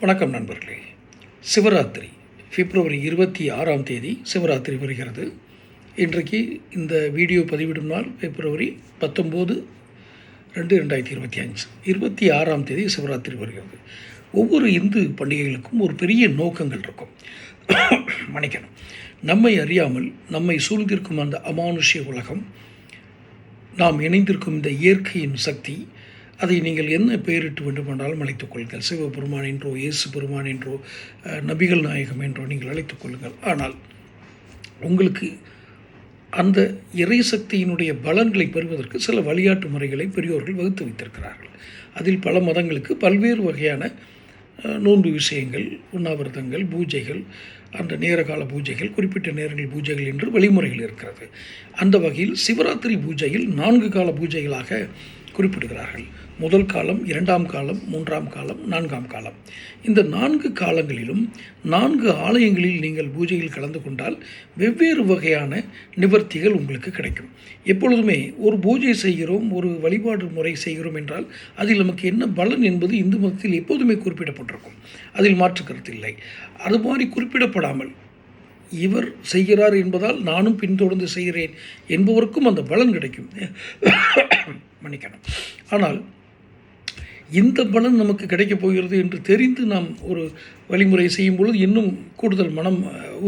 வணக்கம் நண்பர்களே. சிவராத்திரி பிப்ரவரி இருபத்தி ஆறாம் தேதி சிவராத்திரி வருகிறது. இன்றைக்கு இந்த வீடியோ பதிவிடும் நாள் பிப்ரவரி பத்தொம்போது ரெண்டு ரெண்டாயிரத்தி இருபத்தி அஞ்சு. இருபத்தி ஆறாம் தேதி சிவராத்திரி வருகிறது. ஒவ்வொரு இந்து பண்டிகைகளுக்கும் ஒரு பெரிய நோக்கங்கள் இருக்கும். மன்னிக்கணும். நம்மை அறியாமல் நம்மை சூழ்ந்திருக்கும் அந்த அமானுஷ்ய உலகம் நாம் இணைந்திருக்கும் இந்த இயற்கையின் சக்தி அதை நீங்கள் என்ன பெயரிட்டு வேண்டுமென்றாலும் அழைத்துக் கொள்ளுங்கள். சிவபெருமான் என்றோ இயேசு பெருமான் என்றோ நபிகள் நாயகம் என்றோ நீங்கள் அழைத்துக் கொள்ளுங்கள். ஆனால் உங்களுக்கு அந்த இறைசக்தியினுடைய பலன்களை பெறுவதற்கு சில வழிகாட்டு முறைகளை பெரியோர்கள் வகுத்து வைத்திருக்கிறார்கள். அதில் பல மதங்களுக்கு பல்வேறு வகையான நோன்பு விஷயங்கள் உண்ணாவிரதங்கள் பூஜைகள் அந்த நேரகால பூஜைகள் குறிப்பிட்ட நேரங்கள் பூஜைகள் என்று வழிமுறைகள் இருக்கிறது. அந்த வகையில் சிவராத்திரி பூஜையில் நான்கு கால பூஜைகளாக குறிப்பிடுகிறார்கள். முதல் காலம் இரண்டாம் காலம் மூன்றாம் காலம் நான்காம் காலம். இந்த நான்கு காலங்களிலும் நான்கு ஆலயங்களில் நீங்கள் பூஜையில் கலந்து கொண்டால் வெவ்வேறு வகையான நிவர்த்திகள் உங்களுக்கு கிடைக்கும். எப்பொழுதுமே ஒரு பூஜை செய்கிறோம் ஒரு வழிபாடு முறை செய்கிறோம் என்றால் அதில் நமக்கு என்ன பலன் என்பது இந்து மதத்தில் எப்போதுமே குறிப்பிடப்பட்டிருக்கும். அதில் மாற்று கருத்து இல்லை. அது மாதிரி குறிப்பிடப்படாமல் இவர் செய்கிறார் என்பதால் நானும் பின்தொடர்ந்து செய்கிறேன் என்பவருக்கும் அந்த பலன் கிடைக்கும். மன்னிக்கணும். ஆனால் இந்த பலன் நமக்கு கிடைக்கப் போகிறது என்று தெரிந்து நாம் ஒரு வழிமுறை செய்யும் பொழுது இன்னும் கூடுதல் மனம்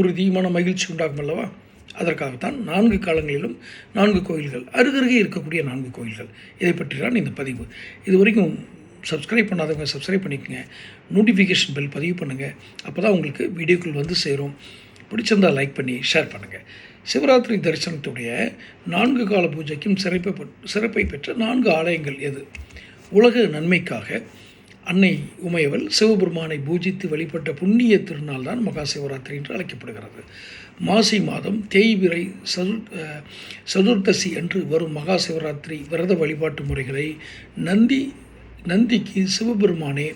உறுதி மன மகிழ்ச்சி உண்டாகும் அல்லவா? அதற்காகத்தான் நான்கு காலங்களிலும் நான்கு கோயில்கள் அருகருகே இருக்கக்கூடிய நான்கு கோயில்கள். இதை பற்றி தான் இந்த பதிவு. இது வரைக்கும் சப்ஸ்கிரைப் பண்ணாதவங்க சப்ஸ்கிரைப் பண்ணிக்கோங்க. நோட்டிஃபிகேஷன் பெல் பதிவு பண்ணுங்கள் அப்போ தான் உங்களுக்கு வீடியோக்கள் வந்து சேரும். பிடிச்சிருந்தால் லைக் பண்ணி ஷேர் பண்ணுங்கள் சிவராத்திரி தரிசனத்துடைய நான்கு கால பூஜைக்கும் சிறப்பை சிறப்பை பெற்ற நான்கு ஆலயங்கள் எது? உலக நன்மைக்காக அன்னை உமையவள் சிவபெருமானை பூஜித்து வழிபட்ட புண்ணிய திருநாள் தான் மகா சிவராத்திரி என்று அழைக்கப்படுகிறது. மாசி மாதம் தேய்பிறை சது சதுர்தசி சதுர்த்தசி வரும் மகா சிவராத்திரி விரத வழிபாட்டு முறைகளை நந்தி நந்திக்கு சிவபெருமானே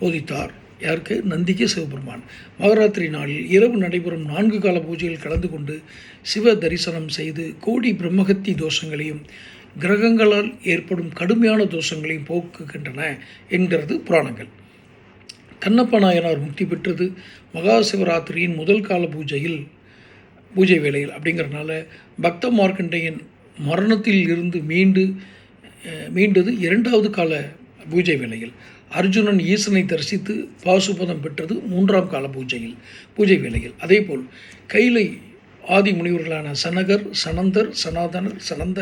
போதித்தார். யாருக்கு? நந்திக்கு சிவபெருமான். மகராத்திரி நாளில் இரவு நடைபெறும் நான்கு கால பூஜையில் கலந்து கொண்டு சிவ தரிசனம் செய்து கோடி பிரம்மகத்தி தோஷங்களையும் கிரகங்களால் ஏற்படும் கடுமையான தோஷங்களையும் போக்குகின்றன என்கிறது புராணங்கள். கண்ணப்ப நாயனார் முக்தி பெற்றது மகா சிவராத்திரியின் முதல் கால பூஜையில் பூஜை வேளையில். அப்படிங்கிறனால பக்த மார்க்கண்டேயன் மரணத்தில் இருந்து மீண்டு மீண்டது இரண்டாவது கால பூஜை வேளையில். அர்ஜுனன் ஈசனை தரிசித்து பாசுபதம் பெற்றது மூன்றாம் கால பூஜையில் பூஜை வேளையில். அதேபோல் கைலை ஆதி முனிவர்களான சனகர் சனந்தர் சனாதனர் சனந்த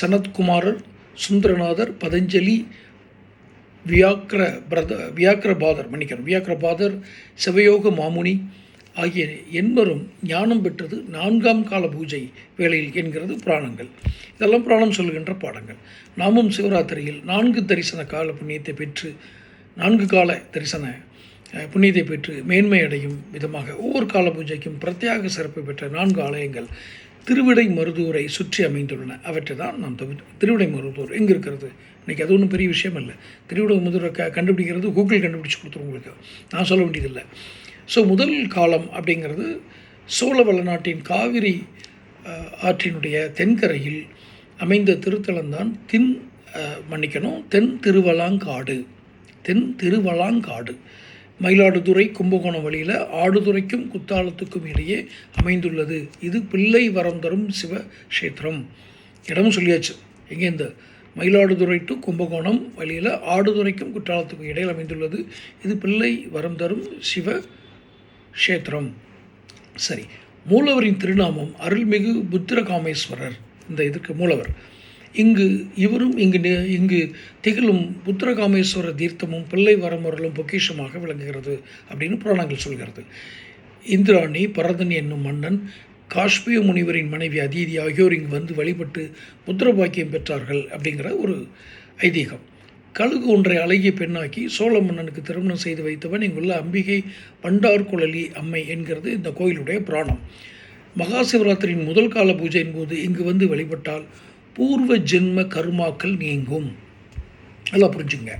சனத்குமாரர் சுந்தரநாதர் பதஞ்சலி வியாக்கிர பிரத வியாக்கிரபாதர் மன்னிக்கணும் வியாக்கிரபாதர் சிவயோக மாமுனி ஆகிய எண்பரும் ஞானம் பெற்றது நான்காம் கால பூஜை வேளையில் என்கிறது புராணங்கள். இதெல்லாம் புராணம் சொல்கின்ற பாடங்கள். நாமும் சிவராத்திரியில் நான்கு தரிசன கால புண்ணியத்தை பெற்று நான்கு கால தரிசன புண்ணியத்தை பெற்று மேன்மை அடையும் விதமாக ஒவ்வொரு கால பூஜைக்கும் பிரத்யேக சிறப்பு பெற்ற நான்கு ஆலயங்கள் திருவிடை மருதூரை சுற்றி அமைந்துள்ளன. அவற்றை தான் நாம் தவிர திருவிடை மருதூர் எங்கே இருக்கிறது? இன்றைக்கி அது ஒன்றும் பெரிய விஷயம் இல்லை திருவிடை மருதூரை க கண்டுபிடிக்கிறது கூகுள் கண்டுபிடிச்சு கொடுத்துரும் உங்களுக்கு. நான் சொல்ல வேண்டியதில்லை. ஸோ முதல் காலம் அப்படிங்கிறது சோழ வளநாட்டின் காவிரி ஆற்றினுடைய தென்கரையில் அமைந்த திருத்தலம்தான் தின் மன்னிக்கணும் தென் திருவலாங்காடு. தென் திருவலாங்காடு. மயிலாடுதுறை கும்பகோணம் வழியில் ஆடுதுறைக்கும் குத்தாலத்துக்கும் இடையே அமைந்துள்ளது. இது பிள்ளை வரம் தரும் சிவ கஷேத்திரம் இடமும் சொல்லியாச்சு. எங்கே இந்த மயிலாடுதுறை டு கும்பகோணம் வழியில் ஆடுதுறைக்கும் குற்றாலத்துக்கும் இடையில் அமைந்துள்ளது. இது பிள்ளை வரம் தரும் சிவ க்ஷேத்திரம். சரி மூலவரின் திருநாமம் அருள்மிகு புத்திரகாமேஸ்வரர். இந்த இதற்கு மூலவர். இங்கு இவரும் இங்கு இங்கு திகழும் புத்திரகாமேஸ்வரர் தீர்த்தமும் பிள்ளை வரமுறலும் பொக்கிஷமாக விளங்குகிறது அப்படின்னு புராணங்கள் சொல்கிறது. இந்திராணி பரதன் என்னும் மன்னன் காஷ்மீர முனிவரின் மனைவி அதீதி ஆகியோர் இங்கு வந்து வழிபட்டு புத்திர பாக்கியம் பெற்றார்கள் அப்படிங்கிற ஒரு ஐதீகம். கழுகு ஒன்றை அழகிய பெண்ணாக்கி சோழ மன்னனுக்கு திருமணம் செய்து வைத்தவன் இங்குள்ள அம்பிகை பண்டார்குழலி அம்மை என்கிறது இந்த கோயிலுடைய புராணம். மகா சிவராத்திரியின் முதல் கால பூஜையின் போது இங்கு வந்து வழிபட்டால் பூர்வ ஜென்ம கருமாக்கள் நீங்கும். அதெல்லாம் புரிஞ்சுங்க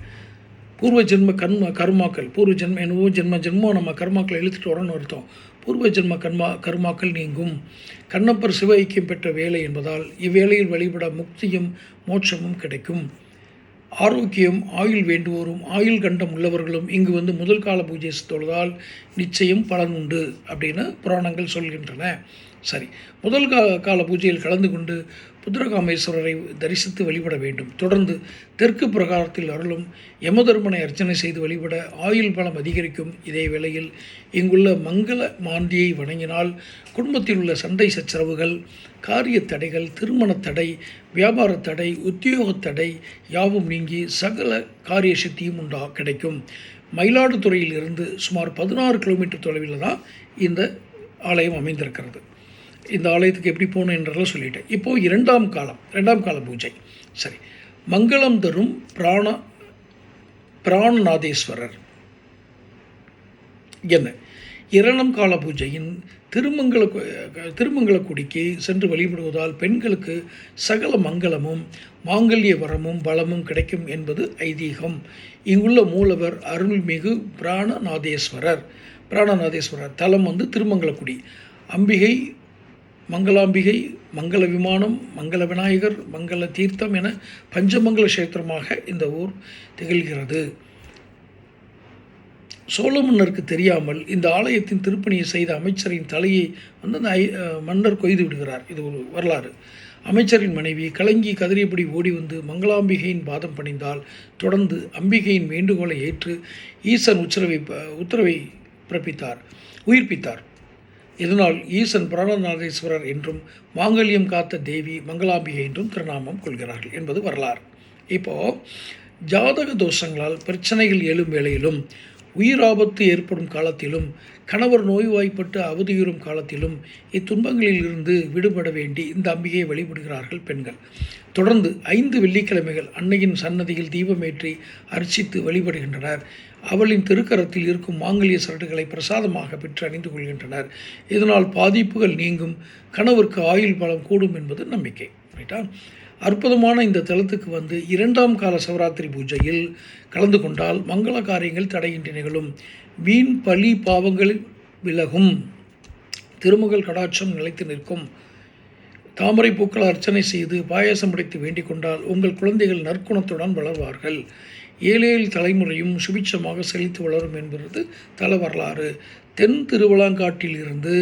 பூர்வ ஜென்ம கர்ம கர்மாக்கள் பூர்வ ஜென்ம என்னவோ ஜென்ம ஜென்மோ நம்ம கர்மாக்களை இழுத்துட்டு வரோன்னு அர்த்தம். பூர்வ ஜென்ம கர்மா கர்மாக்கள் நீங்கும். கண்ணப்பர் சிவ ஐக்கியம் பெற்ற வேலை என்பதால் இவ்வேளையில் வழிபட முக்தியும் மோட்சமும் கிடைக்கும். ஆரோக்கியம் ஆயுள் வேண்டுவோரும் ஆயுள் கண்டம் உள்ளவர்களும் இங்கு வந்து முதல் கால பூஜை தொழுதால் நிச்சயம் பலன் உண்டு அப்படின்னு புராணங்கள் சொல்கின்றன. சரி. முதல் கா கால பூஜையில் கலந்து கொண்டு புத்திரகாமேஸ்வரரை தரிசித்து வழிபட வேண்டும். தொடர்ந்து தெற்கு பிரகாரத்தில் அருளும் யமதர்மனை அர்ச்சனை செய்து வழிபட ஆயுள் பலம் அதிகரிக்கும் இதே வேளையில் இங்குள்ள மங்கள மாந்தியை வணங்கினால் குடும்பத்தில் உள்ள சண்டை சச்சரவுகள் காரிய தடைகள் திருமண தடை வியாபார தடை உத்தியோகத் தடை யாவும் நீங்கி சகல காரிய சக்தியும் உண்டா கிடைக்கும். மயிலாடுதுறையில் இருந்து சுமார் பதினாறு கிலோமீட்டர் தொலைவில் தான் இந்த ஆலயம் அமைந்திருக்கிறது. இந்த ஆலயத்துக்கு எப்படி போகணும் என்றெல்லாம் சொல்லிட்டேன். இப்போது இரண்டாம் காலம் இரண்டாம் கால பூஜை. சரி. மங்களம் தரும் பிராண பிராணநாதேஸ்வரர். என்ன? இரணம் கால பூஜையின் திருமங்கல திருமங்கலக்குடிக்கு சென்று வழிபடுவதால் பெண்களுக்கு சகல மங்களமும் மாங்கல்ய வரமும் பலமும் கிடைக்கும் என்பது ஐதீகம். இங்குள்ள மூலவர் அருள்மிகு பிராணநாதேஸ்வரர். பிராணநாதேஸ்வரர். தலம் வந்து திருமங்கலக்குடி. அம்பிகை மங்களாம்பிகை மங்கள விமானம் மங்கள விநாயகர் மங்கள தீர்த்தம் என பஞ்சமங்கல கஷேத்திரமாக இந்த ஊர் திகழ்கிறது. சோழ மன்னருக்கு தெரியாமல் இந்த ஆலயத்தின் திருப்பணியை செய்த அமைச்சரின் தலையை வந்து அந்த ஐ மன்னர் கொய்து விடுகிறார். இது ஒரு வரலாறு. அமைச்சரின் மனைவி கலங்கி கதறியபடி ஓடி வந்து மங்களாம்பிகையின் பாதம் பணிந்தால் தொடர்ந்து அம்பிகையின் வேண்டுகோளை ஏற்று ஈசன் உத்தரவை உத்தரவை பிறப்பித்தார் உயிர்ப்பித்தார். இதனால் ஈசன் பிராணநாதேஸ்வரர் என்றும் மாங்கல்யம் காத்த தேவி மங்களாம்பிகை என்றும் திருநாமம் கொள்கிறார்கள் என்பது வரலாறு. இப்போது ஜாதக தோஷங்களால் பிரச்சனைகள் எழும் வேளையிலும் உயிராபத்து ஏற்படும் காலத்திலும் கணவர் நோய்வாய்ப்பட்டு அவதியுறும் காலத்திலும் இத்துன்பங்களில் இருந்து விடுபட வேண்டி இந்த அம்பிகையை வழிபடுகிறார்கள் பெண்கள். தொடர்ந்து ஐந்து வெள்ளிக்கிழமைகள் அன்னையின் சன்னதியில் தீபமேற்றி அர்ச்சித்து வழிபடுகின்றனர். அவளின் திருக்கரத்தில் இருக்கும் மாங்கல்ய சரடுகளை பிரசாதமாக பெற்று அணிந்து கொள்கின்றனர். இதனால் பாதிப்புகள் நீங்கும் கணவருக்கு ஆயுள் பலம் கூடும் என்பது நம்பிக்கை. ரைட்டா? அற்புதமான இந்த தலத்துக்கு வந்து இரண்டாம் கால சிவராத்திரி பூஜையில் கலந்து கொண்டால் மங்கள காரியங்கள் தடையின்றி நிகழும். வீண் பழி பாவங்கள் விலகும். திருமகள் கடாட்சம் நிலைத்து நிற்கும். தாமரை பூக்கள் அர்ச்சனை செய்து பாயாசம் படைத்து வேண்டிக் கொண்டால் உங்கள் குழந்தைகள் நற்குணத்துடன் வளர்வார்கள். ஏழேழு தலைமுறையும் சுபிட்சமாக செழித்து வளரும் என்பது தல வரலாறு. தென் திருவிழாங்காட்டிலிருந்து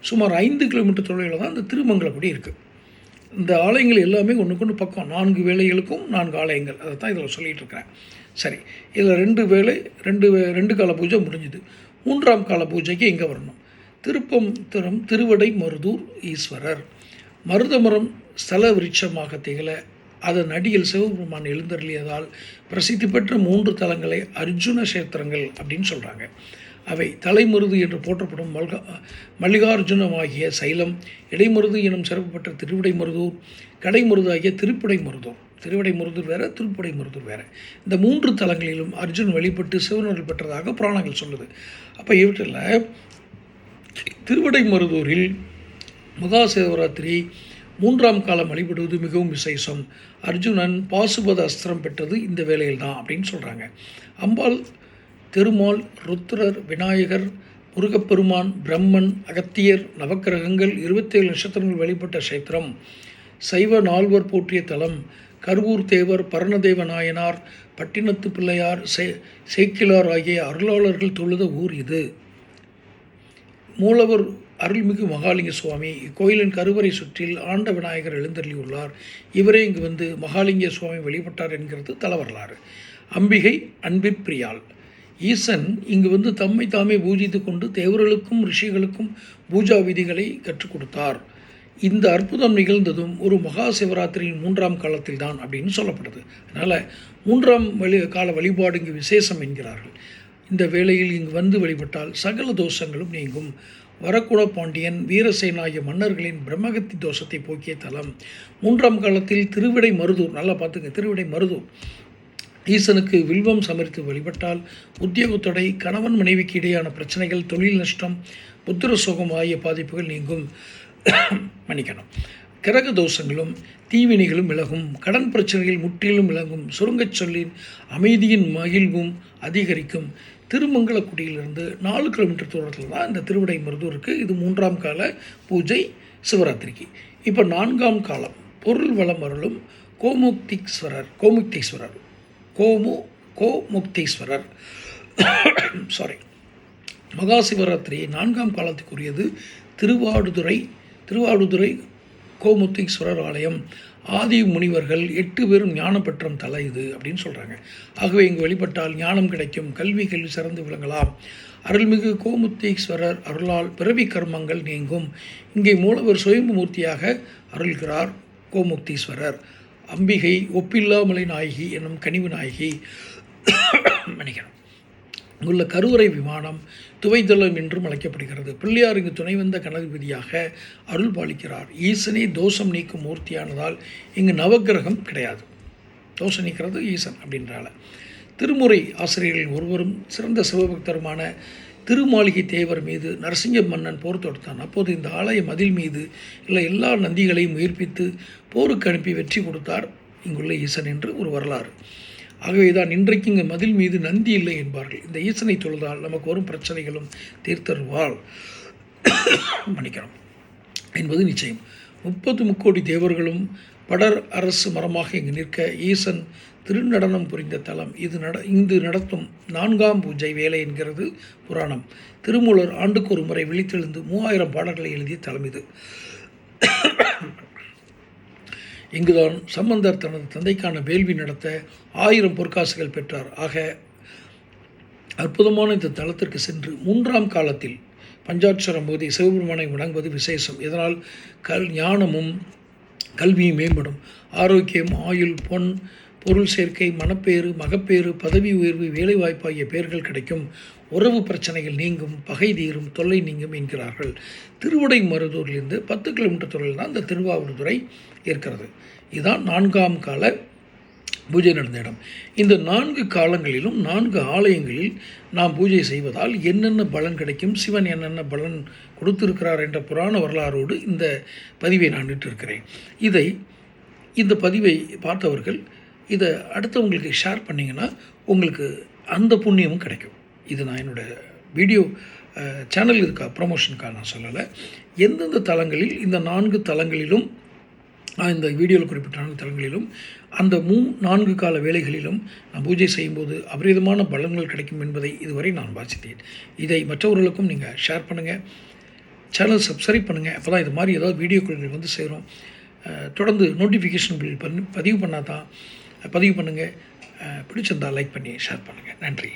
சுமார் ஐந்து கிலோமீட்டர் தொலைவில் தான் இந்த திருமங்கலக்குடி இருக்குது இந்த ஆலயங்கள் எல்லாமே ஒன்றுக்கு ஒன்று பக்கம் நான்கு வேலைகளுக்கும் நான்கு ஆலயங்கள். அதை தான் இதில் சொல்லிகிட்டு இருக்கிறேன் சரி இதில் ரெண்டு வேலை ரெண்டு ரெண்டு கால பூஜை முடிஞ்சுது. மூன்றாம் கால பூஜைக்கு இங்கே வரணும்? திருப்பம் திறம் திருவடை மருதூர் ஈஸ்வரர். மருதமரம் ஸ்தல விருட்சமாக திகழ அதன் அடியில் சிவபெருமான் எழுந்தருளியதால் பிரசித்தி பெற்ற மூன்று தலங்களை அர்ஜுன கஷேத்திரங்கள் அப்படின்னு சொல்கிறாங்க அவை தலைமருது என்று போற்றப்படும் மல்கா மல்லிகார்ஜுனமாகிய சைலம் இடைமருது எனும் சிறப்பு பெற்ற திருவிடை மருதூர் கடைமருது ஆகிய திருப்படை மருதூர் திருவிடை மருதூர் வேறு திருப்படை மருதூர் வேறு. இந்த மூன்று தலங்களிலும் அர்ஜுன் வழிபட்டு சிவனர்கள் பெற்றதாக புராணங்கள் சொல்லுது. அப்போ இவற்றில் திருவிடை மருதூரில் மகா சிவராத்திரி மூன்றாம் காலம் வழிபடுவது மிகவும் விசேஷம். அர்ஜுனன் பாசுபத அஸ்திரம் பெற்றது இந்த வேலையில் தான் அப்படின்னு சொல்கிறாங்க அம்பாள் திருமால் ருத்ரர் விநாயகர் முருகப்பெருமான் பிரம்மன் அகத்தியர் நவக்கிரகங்கள் இருபத்தேழு நட்சத்திரங்கள் வழிபட்ட கஷேத்திரம். சைவ நால்வர் போற்றிய தலம் கருவூர் தேவர் பரணதேவ நாயனார் பட்டினத்து பிள்ளையார் செ சேக்கிலார் ஆகிய அருளாளர்கள் தொழுத ஊர் இது. மூலவர் அருள்மிகு மகாலிங்க சுவாமி இக்கோயிலின் கருவறை சுற்றில் ஆண்ட விநாயகர் எழுந்தள்ளியுள்ளார் இவரே இங்கு வந்து மகாலிங்க சுவாமி வழிபட்டார் என்கிறது தலவரலாறு. அம்பிகை அன்பிற்பிரியாள் ஈசன் இங்கு வந்து தம்மை தாமே பூஜித்து கொண்டு தேவர்களுக்கும் ரிஷிகளுக்கும் பூஜா விதிகளை கற்றுக் கொடுத்தார். இந்த அற்புதம் நிகழ்ந்ததும் ஒரு மகா சிவராத்திரியின் மூன்றாம் காலத்தில் தான் அப்படின்னு சொல்லப்படுது. அதனால் மூன்றாம் வழி கால வழிபாடு இங்கு விசேஷம் என்கிறார்கள். இந்த வேளையில் இங்கு வந்து வழிபட்டால் சகல தோஷங்களும் நீங்கும். வரக்குட பாண்டியன் வீரசேன ஆகிய மன்னர்களின் பிரம்மகத்தி தோஷத்தை போக்கிய தலம். மூன்றாம் காலத்தில் திருவிடை மருதூர் நல்லா பார்த்துங்க திருவிடை மருதூர். ஈசனுக்கு வில்வம் சமரித்து வழிபட்டால் உத்தியோகத்தொடை கணவன் மனைவிக்கு இடையான பிரச்சனைகள் தொழில் நஷ்டம் புத்திர சோகம் ஆகிய பாதிப்புகள் நீங்கும். மன்னிக்கணும். கிரக தோஷங்களும் தீவினைகளும் விலகும். கடன் பிரச்சனைகள் முற்றிலும் விலகும். சுருங்கச் சொல்லின் அமைதியின் மகிழ்வும் அதிகரிக்கும். திருமங்கலக்குடியிலிருந்து நாலு கிலோமீட்டர் தூரத்தில் தான் இந்த திருவிடை மருதூருக்கு இது மூன்றாம் கால பூஜை சிவராத்திரிக்கு. இப்போ நான்காம் காலம் பொருள் வளம் அருளும் கோமுக்தீஸ்வரர் கோமுக்தீஸ்வரர். கோமு கோமுக்தீஸ்வரர். சாரி மகா சிவராத்திரி நான்காம் காலத்துக்குரியது திருவாடுதுறை திருவாடுதுறை கோமுத்தீஸ்வரர் ஆலயம். ஆதி முனிவர்கள் எட்டு பேரும் ஞானம் பெற்றம் தலை இது அப்படின்னு சொல்கிறாங்க ஆகவே இங்கு வழிபட்டால் ஞானம் கிடைக்கும் கல்வி கல்வி சிறந்து விளங்கலாம். அருள்மிகு கோமுத்தீஸ்வரர் அருளால் பிறவி கர்மங்கள் நீங்கும். இங்கே மூலவர் சுயம்பு மூர்த்தியாக அருள்கிறார் கோமுக்தீஸ்வரர். அம்பிகை ஒப்பில்லாமலை நாயகி என்னும் கனிவு நாயகி நினைக்கிறோம் உள்ள கருவறை விமானம் துவைதளம் என்றும் அழைக்கப்படுகிறது. பிள்ளையார் இங்கு துணை வந்த கணபதியாக அருள் பாலிக்கிறார். ஈசனே தோஷம் நீக்கும் மூர்த்தியானதால் இங்கு நவக்கிரகம் கிடையாது. தோஷம் நீக்கிறது ஈசன் அப்படின்றால திருமுறை ஆசிரியர்கள் ஒருவரும் சிறந்த சிவபக்தருமான திருமாளிகை தேவர் மீது நரசிங்க மன்னன் போர் தொடுத்தான். அப்போது இந்த ஆலய மதில் மீது இல்லை எல்லா நந்திகளையும் உயிர்ப்பித்து போருக்கு அனுப்பி வெற்றி கொடுத்தார். இங்குள்ள ஈசன் என்று ஒரு வரலாறு. ஆகவே தான் இன்றைக்கு இங்கு மதில் மீது நந்தி இல்லை என்பார்கள். இந்த ஈசனை தொழுதால் நமக்கு வரும் பிரச்சனைகளும் தீர்த்தருவாள் மன்னிக்கிறோம். என்பது நிச்சயம். முப்பத்து முக்கோடி தேவர்களும் படர் அரசு மரமாக இங்கு நிற்க ஈசன் திருநடனம் புரிந்த தலம். இது நட இங்கு நடத்தும் நான்காம் பூஜை வேலை என்கிறது புராணம். திருமூலர் ஆண்டுக்கு ஒரு முறை விழித்தெழுந்து மூவாயிரம் பாடல்களை எழுதிய தலம் இது. இங்குதான் சம்பந்தர் தனது தந்தைக்கான வேள்வி நடத்த ஆயிரம் பொற்காசுகள் பெற்றார். ஆக அற்புதமான இந்த தலத்திற்கு சென்று மூன்றாம் காலத்தில் பஞ்சாட்சரம் போதி சிவபெருமானை வணங்குவது விசேஷம். இதனால் கல் ஞானமும் கல்வியும் மேம்படும். ஆரோக்கியம் ஆயுள் பொன் பொருள் சேர்க்கை மனப்பேறு மகப்பேறு பதவி உயர்வு வேலைவாய்ப்பு ஆகிய பெயர்கள் கிடைக்கும். உறவு பிரச்சனைகள் நீங்கும் பகை தீரும் தொல்லை நீங்கும் என்கிறார்கள். திருவடை மருதூரிலிருந்து பத்து கிலோமீட்டர் தொலைவில் தான் இந்த திருவாவூர்துறை இருக்கிறது. இதுதான் நான்காம் கால பூஜை நடந்த இடம். இந்த நான்கு காலங்களிலும் நான்கு ஆலயங்களில் நாம் பூஜை செய்வதால் என்னென்ன பலன் கிடைக்கும் சிவன் என்னென்ன பலன் கொடுத்திருக்கிறார் என்ற புராண வரலாறோடு இந்த பதிவை நான் இருக்கிறேன் இதை இந்த பதிவை பார்த்தவர்கள் இதை அடுத்தவங்களுக்கு ஷேர் பண்ணிங்கன்னா உங்களுக்கு அந்த புண்ணியமும் கிடைக்கும். இது நான் என்னோடய வீடியோ சேனல் இருக்கா ப்ரமோஷனுக்காக நான் சொல்லலை. எந்தெந்த தலங்களில் இந்த நான்கு தலங்களிலும் நான் இந்த வீடியோவில் குறிப்பிட்ட நான்கு தலங்களிலும் அந்த மூ நான்கு கால வேலைகளிலும் நான் பூஜை செய்யும்போது அபரிதமான பலன்கள் கிடைக்கும் என்பதை இதுவரை நான் வாசித்தேன். இதை மற்றவர்களுக்கும் நீங்கள் ஷேர் பண்ணுங்கள் சேனல் சப்ஸ்கிரைப் பண்ணுங்கள் அப்போ தான் இது மாதிரி ஏதாவது வீடியோக்கள் வந்து சேரும். தொடர்ந்து நோட்டிஃபிகேஷன் பில் பண்ணி பதிவு பண்ணால் தான் பதிவு பண்ணுங்கள் பிடிச்சிருந்தால் லைக் பண்ணி ஷேர் பண்ணுங்கள் நன்றி.